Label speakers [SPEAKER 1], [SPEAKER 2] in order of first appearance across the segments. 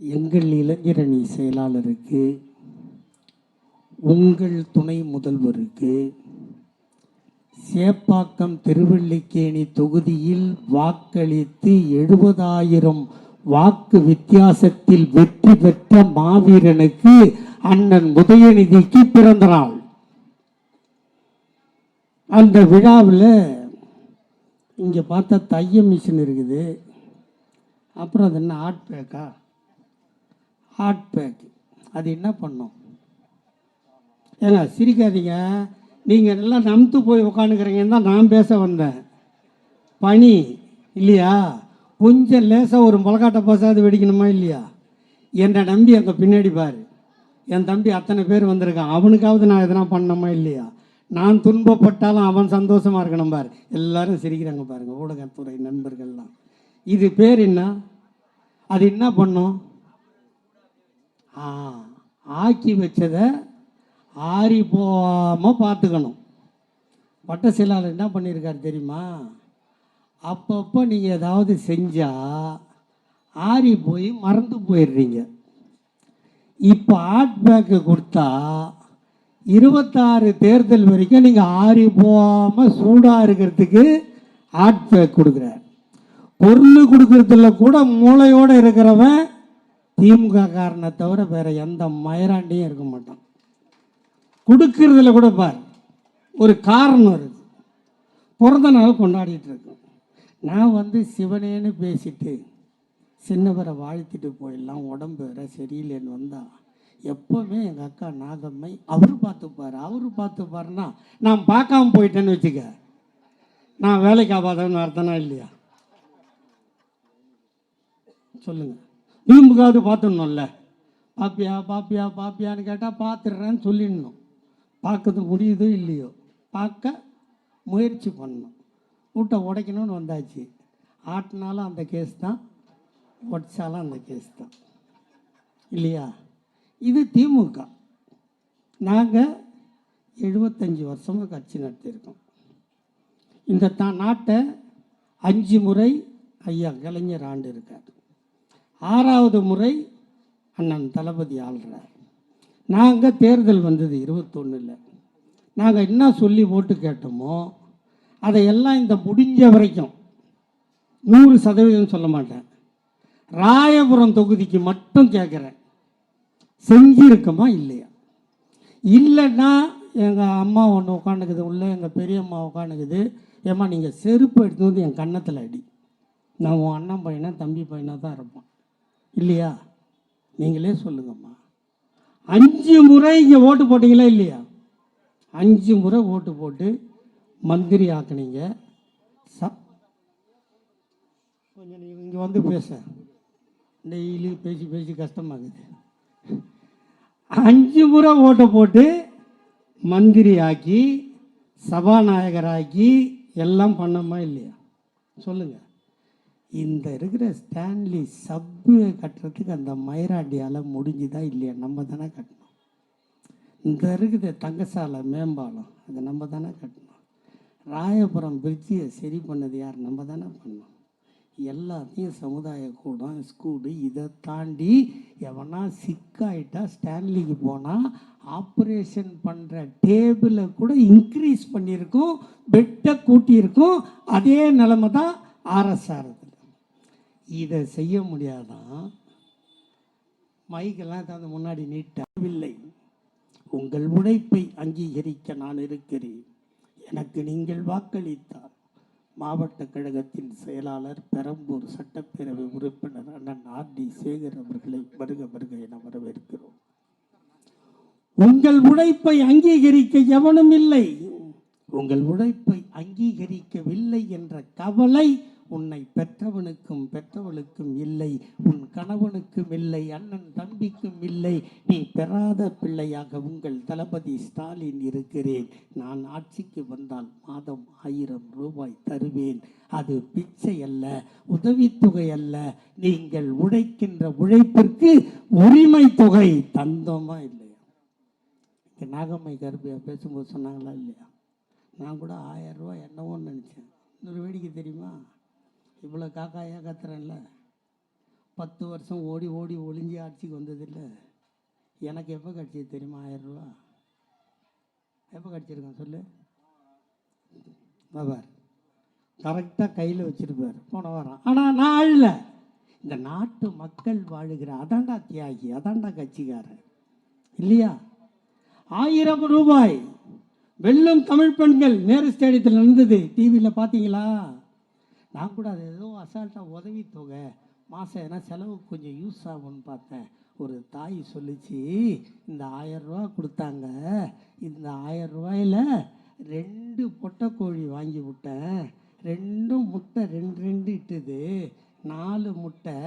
[SPEAKER 1] எங்கள் இளைஞரணி செயலாளருக்கு உங்கள் துணை முதல்வருக்கு சேப்பாக்கம் திருவள்ளிக்கேணி தொகுதியில் வாக்களித்து எழுபதாயிரம் வாக்கு வித்தியாசத்தில் வெற்றி பெற்ற மாவீரனுக்கு அண்ணன் உதயநிதிக்கு பிறந்த நாள். அந்த விழாவில் இங்கே பார்த்தா தைய மிஷின் இருக்குது. அப்புறம் அது என்ன ஆட் பேக்கா ஹாட் பேக் அது என்ன பண்ணும்? ஏங்க சிரிக்காதீங்க. நீங்கள் நல்லா நம்பு போய் உட்காந்துக்கிறீங்கன்னு தான் நான் பேச வந்தேன். பனி இல்லையா? கொஞ்சம் லேசாக ஒரு மிளகாட்டை பசாது வெடிக்கணுமா இல்லையா? என்னை நம்பி அங்கே பின்னாடி பார். என் தம்பி அத்தனை பேர் வந்திருக்கான். அவனுக்காவது நான் எதனா பண்ணணுமா இல்லையா? நான் துன்பப்பட்டாலும் அவன் சந்தோஷமாக இருக்கணும் பார். எல்லாரும் சிரிக்கிறாங்க பாருங்கள் ஊடகத்துறை நண்பர்கள்லாம். இது பேர் என்ன? அது என்ன பண்ணும்? ஆக்கி வச்சதை ஆறி போகாமல் பார்த்துக்கணும். வட்ட செயலாளர் என்ன பண்ணியிருக்காரு தெரியுமா? அப்பப்போ நீங்கள் ஏதாவது செஞ்சால் ஆறி போய் மறந்து போயிடுறீங்க. இப்போ ஹாட் பேக்கு கொடுத்தா இருபத்தாறு தேர்தல் வரைக்கும் நீங்கள் ஆறி போகாமல் சூடாக இருக்கிறதுக்கு ஹாட் பேக் கொடுக்குறார். பொருள் கொடுக்குறதுல கூட மூளையோடு இருக்கிறவன் திமுக காரனை தவிர வேற எந்த மயராண்டியும் இருக்க மாட்டான். கொடுக்கறதுல கூட பார் ஒரு காரணம் இருக்கு பிறந்த நாள் கொண்டாடிட்டு இருக்கோம். நான் வந்து சிவனேன்னு பேசிட்டு சின்னவரை வாழ்த்திட்டு போயிடலாம் உடம்பு வேற சரியில்லைன்னு வந்தால் எப்போவுமே எங்கள் அக்கா நாகம்மை அவர் பார்த்துப்பார். அவர் பார்த்துப்பாருன்னா நான் பார்க்காம போயிட்டேன்னு வச்சுக்க நான் வேலைக்கு ஆகாதவன்னு அர்த்தனா இல்லையா? சொல்லுங்கள் நீம்புக்காவது பார்த்துடணும்ல. பாப்பியா பாப்பியா பாப்பியான்னு கேட்டால் பார்த்துடுறேன்னு சொல்லிடணும். பார்க்கறது முடியுதோ இல்லையோ? பார்க்க முயற்சி பண்ணணும். வீட்டை உடைக்கணும்னு வந்தாச்சு. ஆட்டினாலும் அந்த கேஸ் தான் உடைச்சாலும் அந்த கேஸ் தான். இல்லையா? இது திமுக. நாங்கள் எழுபத்தஞ்சி வருஷமாக கட்சி நடத்தியிருக்கோம். இந்த த நாட்டை அஞ்சு முறை ஐயா கலைஞர் ஆண்டு இருக்கார். ஆறாவது முறை அண்ணன் தளபதி ஆள்றார். நாங்கள் தேர்தல் வந்தது இருபத்தொன்னில். நாங்கள் என்ன சொல்லி ஓட்டு கேட்டோமோ அதையெல்லாம் இந்த முடிஞ்ச வரைக்கும் நூறு சதவீதம் சொல்ல மாட்டேன். ராயபுரம் தொகுதிக்கு மட்டும் கேட்குறேன் செஞ்சிருக்கமா இல்லையா? இல்லைன்னா எங்கள் அம்மா ஒன்று உட்காந்துக்குது உள்ளே எங்கள் பெரியம்மா உட்காந்துக்குது ஏம்மா நீங்கள் செருப்பு எடுத்து வந்து என் கன்னத்தில் அடி. நான் உன் அண்ணன் பையனா தம்பி பையனாக தான் இருப்பான் இல்லையா? நீங்களே சொல்லுங்கம்மா. அஞ்சு முறை இங்கே ஓட்டு போட்டீங்களா இல்லையா? அஞ்சு முறை ஓட்டு போட்டு மந்திரி ஆக்குனீங்க. ச கொஞ்சம் நீங்கள் இங்கே வந்து பேச. டெய்லி பேசி பேசி கஷ்டமாகுது. அஞ்சு முறை ஓட்டை போட்டு மந்திரி ஆக்கி சபாநாயகராக்கி எல்லாம் பண்ணோமா இல்லையா? சொல்லுங்கள் இந்த இருக்கிற ஸ்டான்லி சப்பு கட்டுறதுக்கு அந்த மயிராடியால் முடிஞ்சுதா இல்லையா? நம்ம தானே கட்டணும். இந்த இருக்குது தங்கசாலை மேம்பாலம் அதை நம்ம தானே கட்டணும். ராயபுரம் பிரிட்ஜியை சரி பண்ணது யார்? நம்ம தானே பண்ணோம் எல்லாத்தையும் சமுதாய கூடம் ஸ்கூலு இதை தாண்டி எவனா சிக்காயிட்டா ஸ்டான்லிக்கு போனால் ஆப்ரேஷன் பண்ணுற டேபிளை கூட இன்க்ரீஸ் பண்ணியிருக்கோம் பெட்டை கூட்டியிருக்கோம். அதே நிலமை தான் ஆர்எஸ்ஆர் இதை செய்ய முடியாதான் மைக்கெல்லாம் தந்து முன்னாடி நீட்டவில்லை உங்கள் உழைப்பை அங்கீகரிக்க நான் இருக்கிறேன். எனக்கு நீங்கள் வாக்களித்தார். மாவட்ட கழகத்தின் செயலாளர் பெரம்பூர் சட்டப்பேரவை உறுப்பினர் அண்ணன் ஆர் டி சேகர் அவர்களை வருக வருக என வரவேற்கிறோம். உங்கள் உழைப்பை அங்கீகரிக்க எவனும் இல்லை. உங்கள் உழைப்பை அங்கீகரிக்கவில்லை என்ற கவலை உன்னை பெற்றவனுக்கும் பெற்றவளுக்கும் இல்லை. உன் கணவனுக்கும் இல்லை அண்ணன் தம்பிக்கும் இல்லை. நீ பெறாத பிள்ளையாக உங்கள் தளபதி ஸ்டாலின் இருக்கிறேன். நான் ஆட்சிக்கு வந்தால் மாதம் ஆயிரம் ரூபாய் தருவேன். அது பிச்சை அல்ல உதவித்தொகை அல்ல. நீங்கள் உழைக்கின்ற உழைப்பிற்கு உரிமை தொகை தந்தோமா இல்லையா? இங்கே நாகம்மை கருப்பியா பேசும்போது சொன்னாங்களா இல்லையா? நான் கூட ஆயிரம் ரூபாய் என்னவோன்னு நினச்சேன். இன்னொரு வேடிக்கை தெரியுமா? இவ்வளோ காக்காயாக கத்துறேன்ல. பத்து வருஷம் ஓடி ஓடி ஒளிஞ்சி ஆட்சிக்கு வந்ததில்லை. எனக்கு எப்போ கிடச்சிது தெரியுமா? ஆயிரரூவா. எப்போ கிடச்சிருக்கேன் சொல்லு? பாபார் கரெக்டாக கையில் வச்சிருப்பார். போன வாரம். ஆனால் நான் அழல இந்த நாட்டு மக்கள் வாழுகிற அதாண்டா தியாகி அதாண்டா கட்சிக்காரன் இல்லையா? ஆயிரம் ரூபாய் வெல்லும் தமிழ் பெண்கள் நேரு ஸ்டேடியத்தில் நடந்தது. டிவியில் பார்த்தீங்களா? நான் கூட அது ஏதோ அசால்ட்டாக உதவி தொகை மாதம் ஏன்னா செலவுக்கு கொஞ்சம் யூஸ் ஆகும்னு பார்த்தேன். ஒரு தாய் சொல்லிச்சு இந்த ஆயிரம் கொடுத்தாங்க. இந்த ஆயிரம் ரூபாயில் ரெண்டு பொட்டைக்கோழி வாங்கி விட்டேன். ரெண்டும் முட்டை ரெண்டு ரெண்டு இட்டுது. நாலு முட்டை.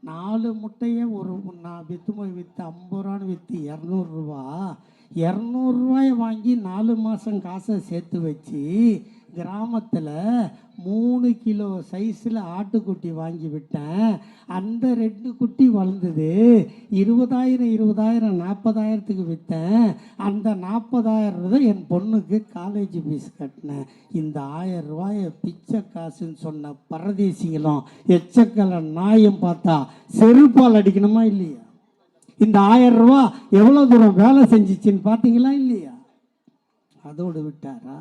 [SPEAKER 1] நாலு முட்டையே ஒரு நான் விற்று போய் விற்று ஐம்பது ரூபான்னு விற்று இரநூறுவா இரநூறுவாயை வாங்கி நாலு மாதம் காசை சேர்த்து வச்சு கிராமத்தில் மூணு கிலோ சைஸில் ஆட்டுக்குட்டி வாங்கி விட்டேன். அந்த ரெண்டு குட்டி வளர்ந்தது. இருபதாயிரம் இருபதாயிரம் நாற்பதாயிரத்துக்கு விற்றேன் அந்த நாற்பதாயிரம் தான் என் பொண்ணுக்கு காலேஜ் ஃபீஸ் கட்டினேன். இந்த ஆயிரம் ரூபாயை பிச்சை காசுன்னு சொன்ன பரதேசிகளும் எச்சக்கலை நாயம் பார்த்தா செருப்பால் அடிக்கணுமா இல்லையா? இந்த ஆயிரம் ரூபா எவ்வளோ தூரம் வேலை செஞ்சிச்சின்னு பார்த்தீங்களா இல்லையா? அதோடு விட்டாரா?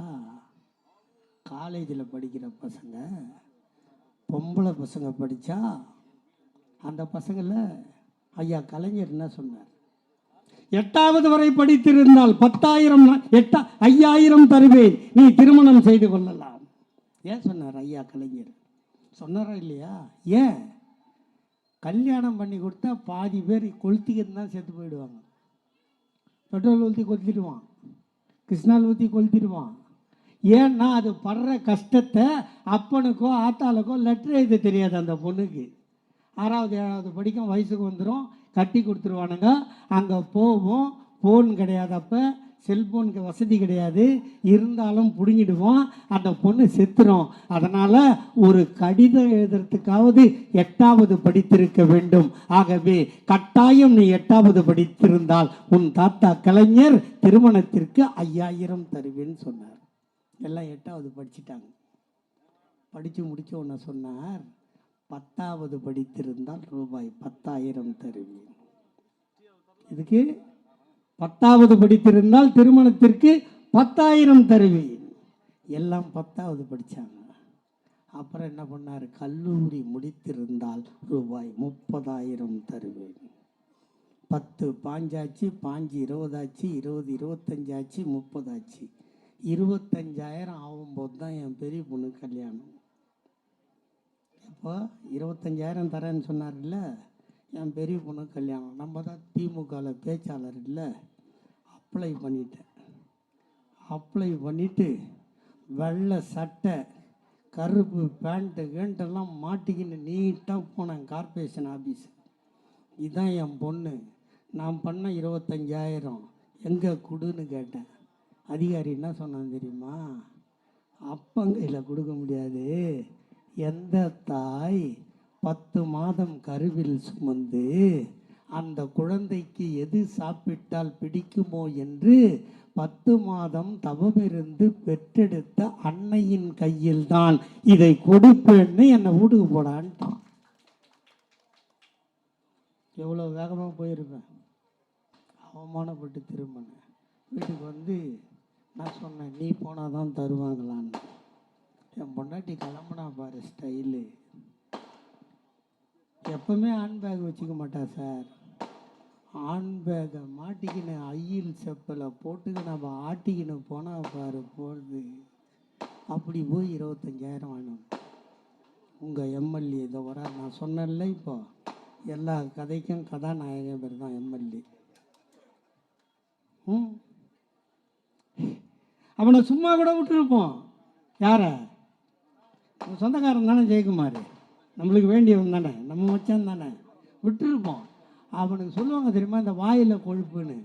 [SPEAKER 1] காலேஜில் படிக்கிற பசங்க பொம்பளை பசங்க படித்தா அந்த பசங்களை ஐயா கலைஞர் என்ன சொன்னார்? எட்டாவது வரை படித்திருந்தால் பத்தாயிரம் எட்டா ஐயாயிரம் தருவேன். நீ திருமணம் செய்து கொள்ளலாம். ஏன் சொன்னார் ஐயா கலைஞர்? சொன்னாரா இல்லையா? ஏன்? கல்யாணம் பண்ணி கொடுத்தா பாதி பேர் கொளுத்திக்கிட்டு தான் செத்து போயிடுவாங்க. பெட்ரோல் ஊற்றி கொளுத்திடுவான். கிருஷ்ணால் ஊற்றி கொளுத்திடுவான். ஏன்னா அது படுற கஷ்டத்தை அப்பனுக்கோ ஆத்தாளுக்கோ லெட்டர் எழுத தெரியாது அந்த பொண்ணுக்கு. ஆறாவது ஏழாவது படிக்கும் வயசுக்கு வந்துடும் கட்டி கொடுத்துருவானுங்க. அங்கே போவோம் ஃபோன் கிடையாது அப்போ செல்ஃபோனுக்கு வசதி கிடையாது. இருந்தாலும் பிடுங்கிடுவோம் அந்த பொண்ணு செத்துரும். அதனால் ஒரு கடிதம் எழுதுறதுக்காவது எட்டாவது படித்திருக்க வேண்டும். ஆகவே கட்டாயம் நீ எட்டாவது படித்திருந்தால் உன் தாத்தா கலைஞர் திருமணத்திற்கு ஐயாயிரம் தருவேன்னு சொன்னார். எல்லாம் எட்டாவது படிச்சிட்டாங்க. படித்து முடிச்ச உடனே சொன்னார் பத்தாவது படித்திருந்தால் ரூபாய் பத்தாயிரம் தருவேன். இதுக்கு பத்தாவது படித்திருந்தால் திருமணத்திற்கு பத்தாயிரம் தருவேன். எல்லாம் பத்தாவது படித்தாங்க அப்புறம் என்ன பண்ணார்? கல்லூரி முடித்திருந்தால் ரூபாய் முப்பதாயிரம் தருவேன். பத்து பாஞ்சாச்சு பாஞ்சு இருபதாச்சு இருபது இருபத்தஞ்சாச்சு முப்பதாச்சு. இருபத்தஞ்சாயிரம் ஆகும்போது தான் என் பெரிய பொண்ணு கல்யாணம். இப்போ இருபத்தஞ்சாயிரம் தரேன்னு சொன்னார்ல என் பெரிய பொண்ணு கல்யாணம். நம்ம தான் திமுகவில் பேச்சாளர் இல்லை அப்ளை பண்ணிட்டேன். அப்ளை பண்ணிவிட்டு வெள்ளை சட்டை கருப்பு பேண்ட்டு கேண்ட்டெல்லாம் மாட்டிக்கின்னு நீட்டாக போனேன் கார்பரேஷன் ஆஃபீஸ் இதுதான் என் பொண்ணு. நான் பண்ண இருபத்தஞ்சாயிரம் எங்கே கொடுன்னு கேட்டேன். அதிகாரி என்ன சொன்னான் தெரியுமா? அப்பங்கையில் கொடுக்க முடியாது. எந்த தாய் பத்து மாதம் கருவில் சுமந்து அந்த குழந்தைக்கு எது சாப்பிட்டால் பிடிக்குமோ என்று பத்து மாதம் தவமிருந்து பெற்றெடுத்த அன்னையின் கையில் தான் இதை கொடுப்பேன்னு என்னை வீட்டுக்கு போடான்ட்டான். எவ்வளோ வேகமாக போயிருப்பேன். அவமானப்பட்டு திரும்பினேன். வீட்டுக்கு வந்து நான் சொன்னேன் நீ போனால் தான் தருவாங்களான்னு. என் பொண்டாட்டி கிளம்புனா பாரு ஸ்டைலு எப்பவுமே ஹேண்ட் பேக் வச்சுக்க மாட்டா சார் ஹேண்ட் பேக்கை மாட்டிக்கின்னு ஐயில் செப்பலை போட்டுக்கு நம்ம ஆட்டிக்கின்னு போனால் பாரு போகிறது அப்படி போய் இருபத்தஞ்சாயிரம் வேணும் உங்கள் எம்எல்ஏ இதை வர நான் சொன்னேன்ல இப்போ எல்லா கதைக்கும் கதாநாயகன் பேர் தான் எம்எல்ஏ. ம்? அவனை சும்மா கூட விட்டுருப்போம். யாரை? நம்ம சொந்தக்காரன் தானே ஜெயக்குமார். நம்மளுக்கு வேண்டியவன் தானே நம்ம மச்சான் தானே. விட்டுருப்போம். அவனுக்கு சொல்லுவாங்க தெரியுமா இந்த வாயில் கொழுப்புன்னு?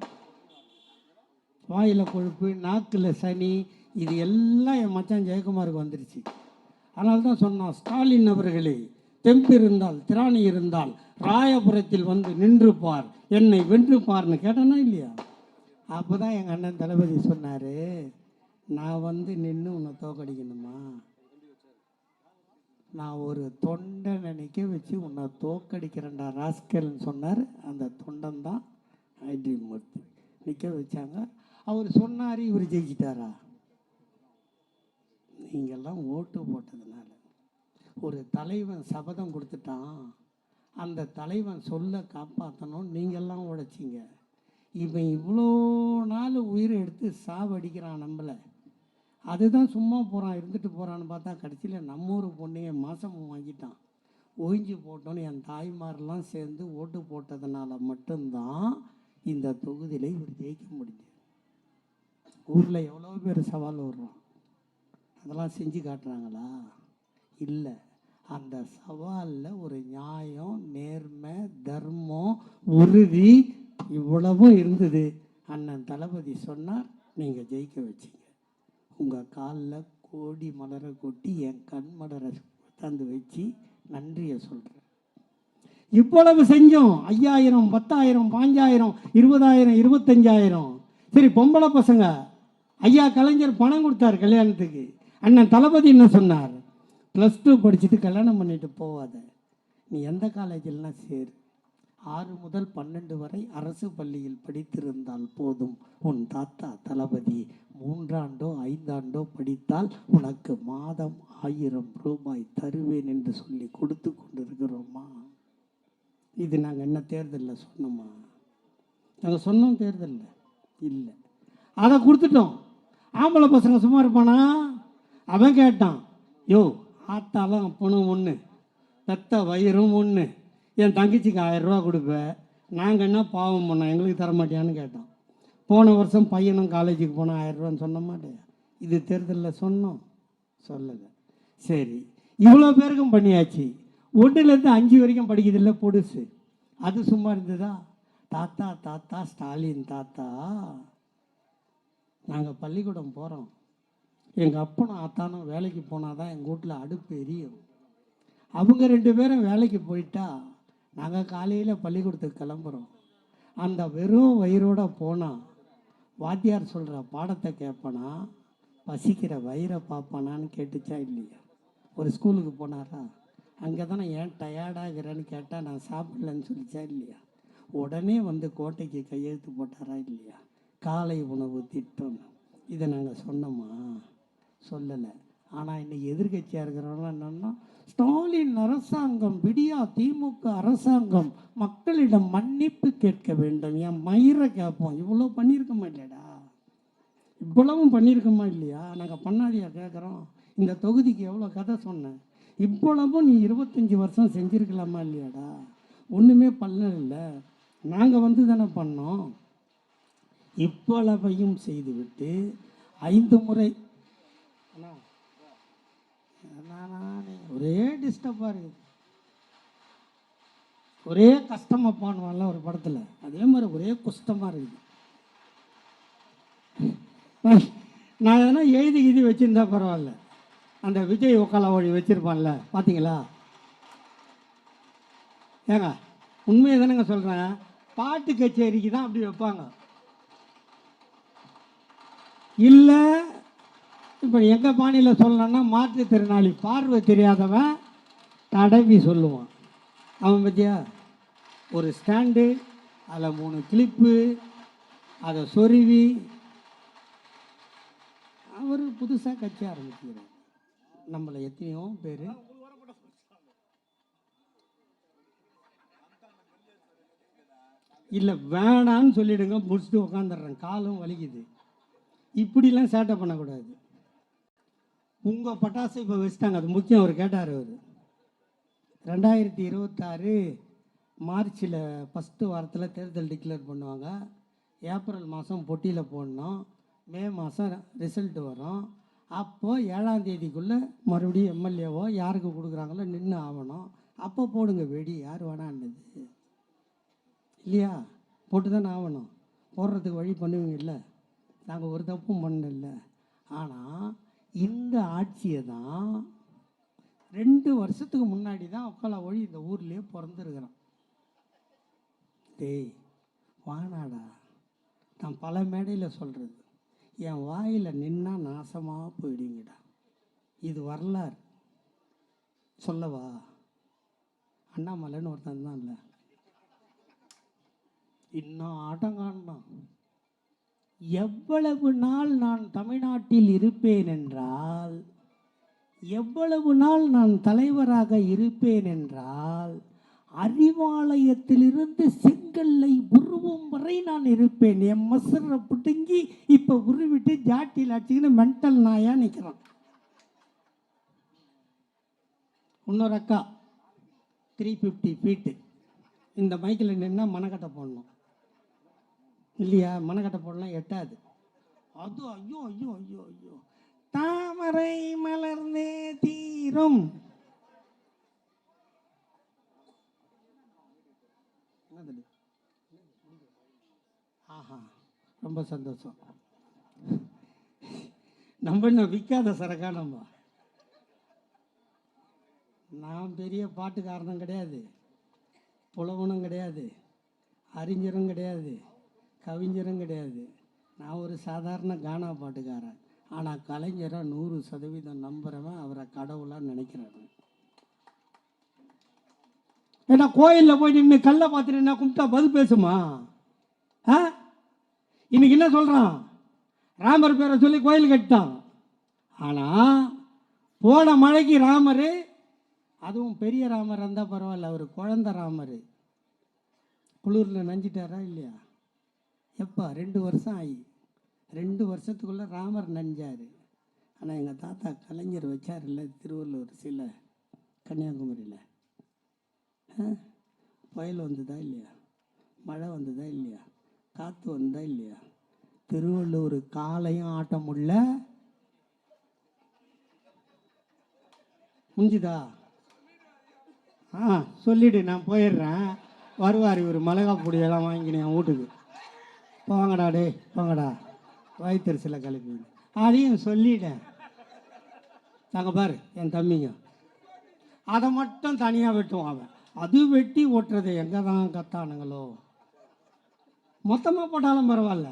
[SPEAKER 1] வாயில் கொழுப்பு நாக்கில் சனி இது எல்லாம் என் மச்சான் ஜெயக்குமாருக்கு வந்துருச்சு. அதனால தான் சொன்னான் ஸ்டாலின் அவர்களே தெம்பு இருந்தால் திராணி இருந்தால் ராயபுரத்தில் வந்து நின்று பார் என்னை வென்று பார்னு. கேட்டானா இல்லையா? அப்போ தான் எங்கள் அண்ணன் தளபதி சொன்னார் நான் வந்து நின்று உன்னை தோக்கடிக்கணுமா? நான் ஒரு தொண்டனை நிற்க வச்சு உன்னை தோக்கடிக்கிறேன்டா ராஸ்கல்னு சொன்னார். அந்த தொண்டன் தான் ஐடி மூர்த்தி நிற்க வச்சாங்க. அவர் சொன்னார் இவர் ஜெயிச்சிட்டாரா? நீங்கள்லாம் ஓட்டு போட்டதுனால. ஒரு தலைவன் சபதம் கொடுத்துட்டான். அந்த தலைவன் சொல்ல காப்பாற்றணும் நீங்கள்லாம் உழைச்சிங்க. இவன் இவ்வளோ நாள் உயிரை எடுத்து சாவடிக்கிறான் நம்மளை. அதுதான் சும்மா போகிறான் இருந்துட்டு போகிறான்னு பார்த்தா கடைசியில் நம்ம ஊர் பொண்ணைய மாதம் வாங்கிட்டான். ஒழிஞ்சு போட்டோன்னு என் தாய்மாரெல்லாம் சேர்ந்து ஓட்டு போட்டதுனால மட்டும்தான் இந்த தொகுதியில் இவர் ஜெயிக்க முடிஞ்சது. ஊரில் எவ்வளோ பேர் சவால் விடுறான் அதெல்லாம் செஞ்சு காட்டுறாங்களா? இல்லை. அந்த சவாலில் ஒரு நியாயம் நேர்மை தர்மம் உறுதி இவ்வளவும் இருந்தது. அண்ணன் தளபதி சொன்னார் நீங்கள் ஜெயிக்க வச்சிங்க. உங்கள் காலில் கோடி மலரை கொட்டி என் கண் மலரை தந்து வச்சு நன்றியை சொல்கிறேன் இவ்வளவு செஞ்சோம். ஐயாயிரம் பத்தாயிரம் பாஞ்சாயிரம் இருபதாயிரம் இருபத்தஞ்சாயிரம். சரி பொம்பளை பசங்க ஐயா கலைஞர் பணம் கொடுத்தார் கல்யாணத்துக்கு. அண்ணன் தளபதி என்ன சொன்னார் ப்ளஸ் டூ படிச்சுட்டு கல்யாணம் பண்ணிட்டு போவாத. நீ எந்த காலேஜில்னா சேரு ஆறு முதல் பன்னெண்டு வரை அரசு பள்ளியில் படித்திருந்தால் போதும். உன் தாத்தா தளபதி மூன்றாண்டோ ஐந்தாண்டோ படித்தால் உனக்கு மாதம் ஆயிரம் ரூபாய் தருவேன் என்று சொல்லி கொடுத்து கொண்டிருக்கிறோமா? இது நாங்கள் என்ன தேர்தலில் சொன்னோமா? நாங்கள் சொன்னோம் தேர்தலில். இல்லை. அதை கொடுத்துட்டோம். ஆம்பளை பசங்க சும்மா இருப்பானா? அவன் கேட்டான். யோ ஆத்தாலும் அப்பனும் ஒன்று பெத்த வயிறும் ஒன்று என் தங்கச்சிக்கு ஆயிரம் கொடுப்பேன். நாங்கள் என்ன பாவம் பண்ணோம்? எங்களுக்கு தர மாட்டியான்னு கேட்டோம் போன வருஷம் பையனும் காலேஜுக்கு போனால் ஆயிரம் சொன்ன மாட்டேன். இது தேர்தலில் சொன்னோம். சொல்லலை. சரி. இவ்வளோ பேருக்கும் பண்ணியாச்சு. ஒன்றுலேருந்து அஞ்சு வரைக்கும் படிக்கிறதில்ல பொடுசு. அது சும்மா இருந்ததா? தாத்தா தாத்தா ஸ்டாலின் தாத்தா. நாங்கள் பள்ளிக்கூடம் போகிறோம் எங்கள் அப்பனும் அத்தானும் வேலைக்கு போனால் தான் எங்கள் வீட்டில் அடுப்பு எரியும். அவங்க ரெண்டு பேரும் வேலைக்கு போயிட்டா நாங்கள் காலையில் பள்ளிக்கூடத்துக்கு கிளம்புறோம். அந்த வெறும் வயிறோட போனால் வாத்தியார் சொல்கிற பாடத்தை கேட்பனா பசிக்கிற வயிறை பார்ப்பானான்னு கேட்டுச்சா இல்லையா? ஒரு ஸ்கூலுக்கு போனாரா? அங்கே தானே ஏன் டயர்டாகிறேன்னு கேட்டால் நான் சாப்பிடலன்னு சொல்லிச்சா இல்லையா? உடனே வந்து கோட்டைக்கு கையெழுத்து போட்டாரா இல்லையா? காலை உணவு திட்டம். இதை நாங்கள் சொன்னோமா? சொல்லலை. ஆனால் இன்னைக்கு எதிர்கட்சியாக இருக்கிறவங்களாம் என்னென்னா ஸ்டாலின் அரசாங்கம் விடியா திமுக அரசாங்கம் மக்களிடம் மன்னிப்பு கேட்க வேண்டும். என் மயிரை கேட்போம் இவ்வளோ பண்ணியிருக்கோமா இல்லையாடா? இவ்வளவும் பண்ணியிருக்கோமா இல்லையா? நாங்கள் பண்ணாதியா கேட்குறோம் இந்த தொகுதிக்கு எவ்வளோ கதை சொன்னேன் இவ்வளவும் நீ இருபத்தஞ்சி வருஷம் செஞ்சுருக்கலாமா இல்லையாடா? ஒன்றுமே பண்ண இல்லை நாங்கள் வந்து தானே பண்ணோம். இவ்வளவையும் செய்துவிட்டு ஐந்து முறை அண்ணா, ஒரே டிஸ்டர்பாக இருக்குது ஒரே கஷ்டமாப்பான்வான்ல ஒரு படத்தில் அதே மாதிரி ஒரே குஷ்டமாக இருக்குது நான் எதனா எழுதி கிதி வச்சுருந்தா பரவாயில்ல அந்த விஜய் ஒக்கால வழி வச்சுருப்பான்ல பார்த்தீங்களா ஏங்க உண்மையை தானேங்க சொல்கிறேன் பாட்டு கச்சேரிக்கு தான் அப்படி வைப்பாங்க இல்லை இப்போ எங்கள் பாணியில் சொல்லணும்னா மாற்றுத்திறனாளி பார்வை தெரியாதவன் தடவி சொல்லுவான். அவன் பற்றியா ஒரு ஸ்டாண்டு அதில் மூணு கிளிப்பு அதை சொருவி. அவர் புதுசாக கட்சி ஆரம்பிக்கிறார். நம்மளை எத்தனையோ பேர். இல்லை வேணான்னு சொல்லிடுங்க முடிச்சுட்டு உட்காந்துடுறேன் காலும் வலிக்குது. இப்படிலாம் சேட்டை பண்ணக்கூடாது. உங்கள் பட்டாசு இப்போ வச்சுட்டாங்க. அது முக்கியம் அவர் கேட்டார் அவர். ரெண்டாயிரத்தி இருபத்தாறு மார்ச்சில் ஃபஸ்ட்டு வாரத்தில் தேர்தல் டிக்ளேர் பண்ணுவாங்க. ஏப்ரல் மாதம் பொட்டியில் போடணும். மே மாதம் ரிசல்ட் வரும். அப்போது ஏழாம் தேதிக்குள்ளே மறுபடியும் எம்எல்ஏவோ யாருக்கு கொடுக்குறாங்களோ நின்று ஆகணும் அப்போ போடுங்க வெடி யார் வேணான்னது. இல்லையா? போட்டு தானே ஆகணும் போடுறதுக்கு வழி பண்ணுவீங்க இல்லை. நாங்கள் ஒரு தப்பும் பண்ணல. ஆனால் இந்த ஆட்சியை தான் ரெண்டு வருஷத்துக்கு முன்னாடி தான் உக்காலா ஒழி இந்த ஊர்லேயே பிறந்திருக்கிறான். டேய் வானாடா. நான் பல மேடையில் சொல்கிறது என் வாயில் நின்னா நாசமாக போயிடுங்கடா. இது வரலாறு. சொல்லவா? அண்ணாமலைன்னு ஒருத்தன் தான் இல்லை இன்னும் ஆட்டம் காணலாம் எவ்வளவு நாள் நான் தமிழ்நாட்டில் இருப்பேன் என்றால் எவ்வளவு நாள் நான் தலைவராக இருப்பேன் என்றால் அறிவாலயத்திலிருந்து செங்கல்லை உருவும் வரை நான் இருப்பேன். என் மசரை பிடுங்கி இப்போ உருவிட்டு ஜாட்டியில் அடிச்சுக்கின்னு மென்டல் நாயாக நிற்கிறான் இன்னொரு அக்கா த்ரீ ஃபிஃப்டி ஃபீட்டு இந்த மைக்கில் நின்னால் மனக்கட்டை போடணும். இல்லையா? மனக்கட்டை போடலாம் எட்டாது. அது ஐயோ ஐயோ ஐயோ ஐயோ. தாமரை மலர்ந்தே தீரும். ஆஹா ரொம்ப சந்தோஷம். நம்ம இன்னும் விற்காத சரக்கா நம்ம? நான் பெரிய பாட்டுக்காரனும் கிடையாது. புலவனும் கிடையாது. அறிஞரும் கிடையாது. கவிஞரும் கிடையாது. நான் ஒரு சாதாரண கானா பாட்டுக்காரன். ஆனால் கலைஞரை நூறு சதவீதம் நம்புகிறவன் அவரை கடவுளாக நினைக்கிறாரு. ஏன்னா கோயிலில் போய் நின்று கல்லை பார்த்துட்டு என்ன கும்பிட்டா பதில் பேசுமா? ஆ? இன்னைக்கு என்ன சொல்கிறான் ராமர் பேரை சொல்லி கோயில் கட்டிட்டான். ஆனால் போன மழைக்கு ராமர் அதுவும் பெரிய ராமர் இருந்தால் பரவாயில்ல அவர் குழந்த ராமர். குளிரில் நஞ்சிட்டாரா இல்லையா? எப்போ ரெண்டு வருஷம் ஆகி ரெண்டு வருஷத்துக்குள்ளே ராமர் நஞ்சார். ஆனால் எங்கள் தாத்தா கலைஞர் வச்சார்ல திருவள்ளூர் சில கன்னியாகுமரியில். ஆ? புயல் வந்ததா இல்லையா? மழை வந்ததா இல்லையா? காற்று வந்ததா இல்லையா? திருவள்ளூர் காலையும் ஆட்ட முடியல. முடிஞ்சுதா ஆ சொல்லிவிடு நான் போயிடுறேன். வருவார் இவர் மிளகா பொடியெல்லாம் வாங்கினேன் என் வீட்டுக்கு. போங்கடா டே போங்கடா வயிற்றுல கிளப்பி அதையும் சொல்லிட்டேன். தாங்க பாரு என் தம்பிங்க. அதை மட்டும் தனியாக வெட்டுவான் அவன். அது வெட்டி ஓட்டுறது எங்கே தான் கத்தானுங்களோ? மொத்தமாக போட்டாலும் பரவாயில்ல.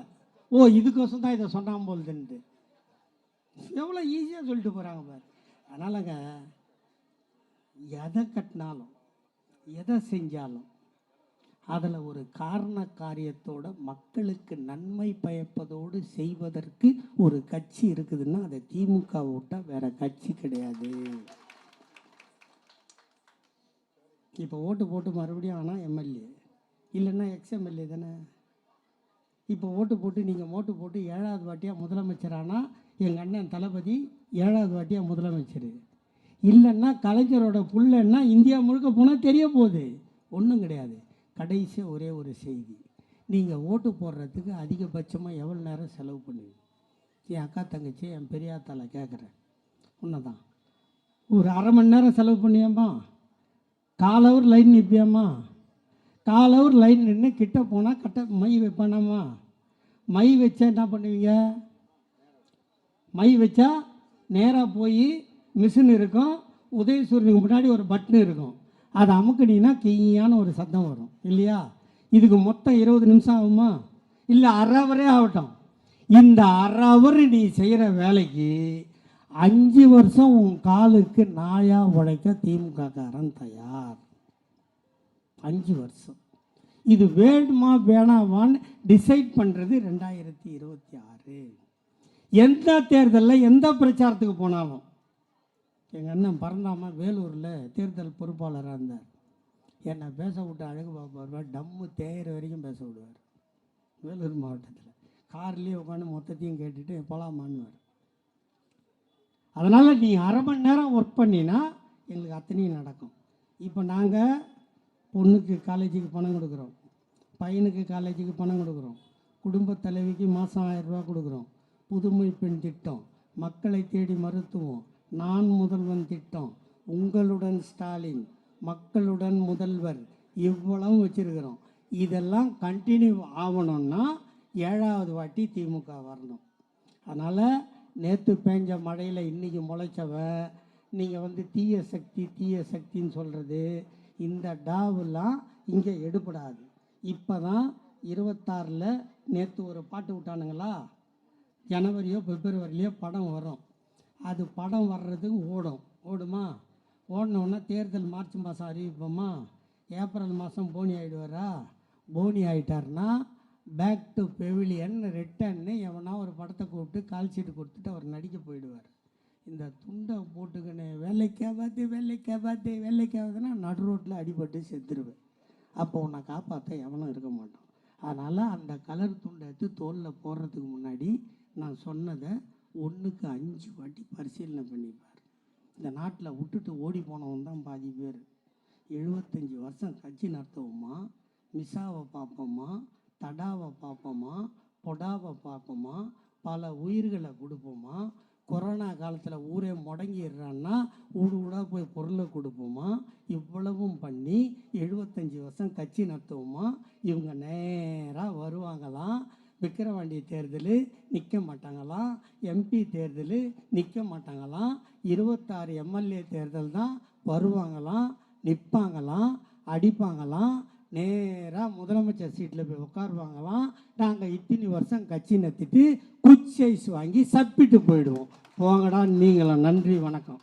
[SPEAKER 1] ஓ இதுக்கோசம் தான் இதை சொன்னான் போகுதுன்ட்டு எவ்வளோ ஈஸியாக சொல்லிட்டு போகிறாங்க பாரு. அதனாலங்க எதை கட்டினாலும் எதை செஞ்சாலும் அதில் ஒரு காரண காரியத்தோட மக்களுக்கு நன்மை பயப்பதோடு செய்வதற்கு ஒரு கட்சி இருக்குதுன்னா அதை திமுக விட்டால் வேற கட்சி கிடையாது. இப்போ ஓட்டு போட்டு மறுபடியும் ஆனால் எம்எல்ஏ. இல்லைன்னா எக்ஸ் எம்எல்ஏ தானே? இப்போ ஓட்டு போட்டு நீங்கள் ஓட்டு போட்டு ஏழாவது வாட்டியாக முதலமைச்சர் ஆனால் எங்கள் அண்ணன் தளபதி ஏழாவது வாட்டியாக முதலமைச்சர். இல்லைன்னா கலைஞரோட புள்ளன்னா இந்தியா முழுக்க போனால் தெரிய போகுது. ஒன்றும் கிடையாது. கடைசியாக ஒரே ஒரு செய்தி. நீங்கள் ஓட்டு போடுறதுக்கு அதிகபட்சமாக எவ்வளோ நேரம் செலவு பண்ணுவீங்க? என் அக்கா தங்கச்சி என் பெரியாத்தால கேட்குறேன் உன்னதான் ஒரு அரை மணி நேரம் செலவு பண்ணியாம்மா கால் ஹவர் லைன் நிற்பியாம்மா கால் ஹவர் லைன் நின்று கிட்ட போனால் கட்ட மை வைப்பானாம்மா மை வச்சா என்ன பண்ணுவீங்க? மை வச்சா நேராக போய் மிஷின் இருக்கும் உதயசூரியனுக்கு முன்னாடி ஒரு பட்டன் இருக்கும். அதை அமுக்குனீங்கன்னா கீயான ஒரு சத்தம் வரும். இல்லையா? இதுக்கு மொத்தம் இருபது நிமிஷம் ஆகுமா? இல்லை அரை அவரே ஆகட்டும். இந்த அரை அவர் நீ செய்கிற வேலைக்கு அஞ்சு வருஷம் உன் காலுக்கு நாயாக உழைக்க திமுககாரன் தயார். அஞ்சு வருஷம். இது வேண்டுமா வேணாமான்னு டிசைட் பண்ணுறது ரெண்டாயிரத்தி இருபத்தி ஆறு. எந்த தேர்தலில் எந்த பிரச்சாரத்துக்கு போனாலும் எங்கள் அண்ணன் பரந்தாமல் வேலூரில் தேர்தல் பொறுப்பாளராக இருந்தார். என்னை பேச விட்டு அழகு பார்ப்பார் டம்மு தேயிற வரைக்கும் பேச விடுவார். வேலூர் மாவட்டத்தில். கார்லேயே உட்காந்து மொத்தத்தையும் கேட்டுட்டு போலாமான்னுவார். அதனால் நீ அரை மணி நேரம் ஒர்க் பண்ணினா எங்களுக்கு அத்தனையும் நடக்கும். இப்போ நாங்கள் பொண்ணுக்கு காலேஜுக்கு பணம் கொடுக்குறோம். பையனுக்கு காலேஜுக்கு பணம் கொடுக்குறோம். குடும்ப தலைவிக்கு மாதம் ஆயிரம் ரூபா கொடுக்குறோம். புதுமை பெண் திட்டம். மக்களை தேடி மருத்துவம். நான் முதல்வன் திட்டம் உங்களுடன் ஸ்டாலின் மக்களுடன் முதல்வர் இவ்வளவும் வச்சுருக்கிறோம். இதெல்லாம் கண்டினியூ ஆகணும்னா ஏழாவது வாட்டி திமுக வரணும். அதனால் நேற்று பேஞ்ச மழையில் இன்றைக்கி முளைச்சவன் நீங்கள் வந்து தீய சக்தி தீய சக்தின்னு சொல்கிறது இந்த டாவெல்லாம் இங்கே எடுபடாது. இப்போ தான் இருபத்தாறில் நேற்று ஒரு பாட்டு விட்டானுங்களா? ஜனவரியோ பிப்ரவரியிலையோ படம் வரும். அது படம் வர்றதுக்கு ஓடும். ஓடுமா? ஓடினோடனே தேர்தல் மார்ச் மாதம் அறிவிப்போமா? ஏப்ரல் மாதம் போனி ஆகிடுவாரா போனி ஆகிட்டார்னா பேக் டு பெவிலியன் ரிட்டன்னு எவனா ஒரு படத்தை கூப்பிட்டு கால் சீட்டு கொடுத்துட்டு அவர் நடிக்க போயிடுவார். இந்த துண்டை போட்டுக்கின்னு வேலைக்கே பார்த்து வேலைக்கே பார்த்து வேலைக்கே பார்த்துன்னா நடு ரோட்டில் அடிபட்டு செத்துருவேன். அப்போ உன்னை காப்பாற்ற எவனும் இருக்க மாட்டான். அதனால் அந்த கலர் துண்டை எடுத்து தோலில் போடுறதுக்கு முன்னாடி நான் சொன்னதை ஒன்றுக்கு அஞ்சு வாட்டி பரிசீலனை பண்ணிப்பார். இந்த நாட்டில் விட்டுட்டு ஓடி போனவன் தான் பாதி பேர். எழுபத்தஞ்சி வருஷம் கட்சி நடத்துவோமா? மிசாவை பார்ப்போமா? தடாவை பார்ப்போமா? பொடாவை பார்ப்போமா? பல உயிர்களை கொடுப்போமா? கொரோனா காலத்தில் ஊரே முடங்கிடுறான்னா ஊடு ஊடாக போய் பொருளை கொடுப்போமா? இவ்வளவும் பண்ணி எழுபத்தஞ்சி வருஷம் கட்சி நடத்துவோமா? இவங்க நேராக வருவாங்களாம் விக்கிரவாண்டி தேர்தல் நிற்க மாட்டாங்களாம். எம்பி தேர்தல் நிற்க மாட்டாங்களாம். இருபத்தாறு எம்எல்ஏ தேர்தல் தான் வருவாங்களாம் நிற்பாங்களாம் அடிப்பாங்களாம். நேராக முதலமைச்சர் சீட்டில் போய் உட்காருவாங்களாம் நாங்கள் இத்தனி வருஷம் கட்சி நடத்திட்டு குச் வாங்கி சப்பிட்டு போயிடுவோம். போங்கடா நீங்களும் நன்றி வணக்கம்.